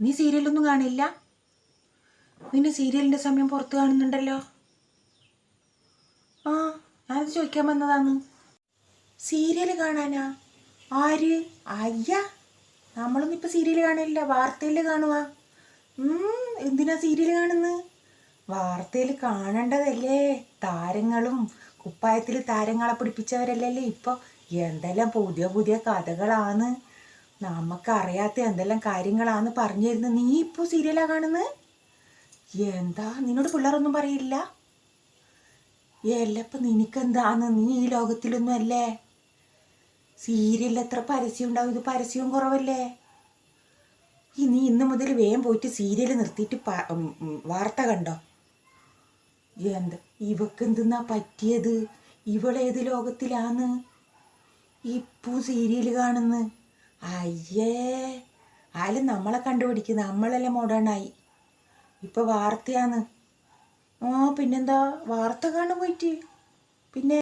നീ സീരിയലൊന്നും കാണില്ല? നിന്നെ സീരിയലിന്റെ സമയം പുറത്ത് കാണുന്നുണ്ടല്ലോ. ആ ഞാൻ ചോദിക്കാൻ വന്നതാണ്. സീരിയൽ കാണാനാ? ആര്? അയ്യ നമ്മളൊന്നും ഇപ്പം സീരിയൽ കാണില്ല. വാർത്തയിൽ കാണുക എന്തിനാ സീരിയൽ കാണുന്നത് വാർത്തയിൽ കാണേണ്ടതല്ലേ? താരങ്ങളും കുപ്പായത്തിൽ താരങ്ങളെ പിടിപ്പിച്ചവരല്ലേ ഇപ്പോൾ എന്തെല്ലാം പുതിയ പുതിയ കഥകളാണ് നമുക്കറിയാത്ത എന്തെല്ലാം കാര്യങ്ങളാന്ന് പറഞ്ഞു തരുന്നത് നീ ഇപ്പോൾ സീരിയലാ കാണുന്നത് എന്താ? നിന്നോട് പിള്ളേരൊന്നും പറയില്ല? എല്ലപ്പം നിനക്കെന്താന്ന്? നീ ഈ ലോകത്തിലൊന്നും അല്ലേ? സീരിയലിൽ എത്ര പരസ്യം ഉണ്ടാവും? ഇത് പരസ്യവും കുറവല്ലേ? നീ ഇന്ന് മുതൽ വേഗം പോയിട്ട് സീരിയൽ നിർത്തിയിട്ട് വാർത്ത കണ്ടോ? എന്ത്? ഇവക്ക് എന്തെന്നാ പറ്റിയത്? ഇവളേത് ലോകത്തിലാന്ന്? ഇപ്പൂ സീരിയൽ കാണുന്നു? അയ്യേ ആരും നമ്മളെ കണ്ടുപിടിക്കും നമ്മളല്ലേ മോഡേണായി ഇപ്പൊ വാർത്തയാണ്. ആ പിന്നെന്താ? വാർത്ത കാണാൻ പോയിട്ട്. പിന്നെ